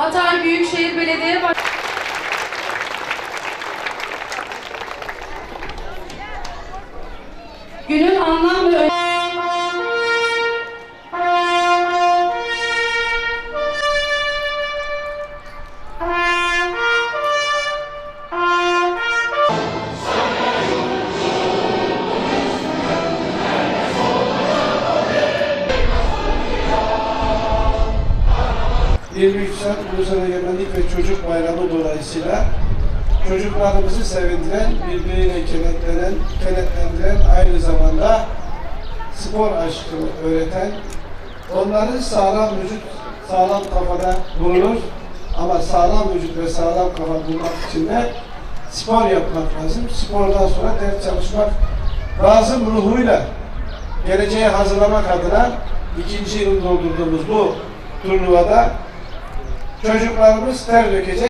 Hatay Büyükşehir Belediye Başkanı Günün anlam ve önemi ...23 Şubat Ulusal Egemenlik ve Çocuk Bayramı dolayısıyla çocuklarımızı sevindiren, birbiriyle kenetlenen, kenetlendiren aynı zamanda spor aşkını öğreten, onların sağlam vücut, sağlam kafada bulunur ama sağlam vücut ve sağlam kafa bulmak için de spor yapmak lazım. Spordan sonra ders çalışmak lazım ruhuyla geleceğe hazırlamak adına ikinci yıl doldurduğumuz bu turnuvada çocuklarımız ter dökecek.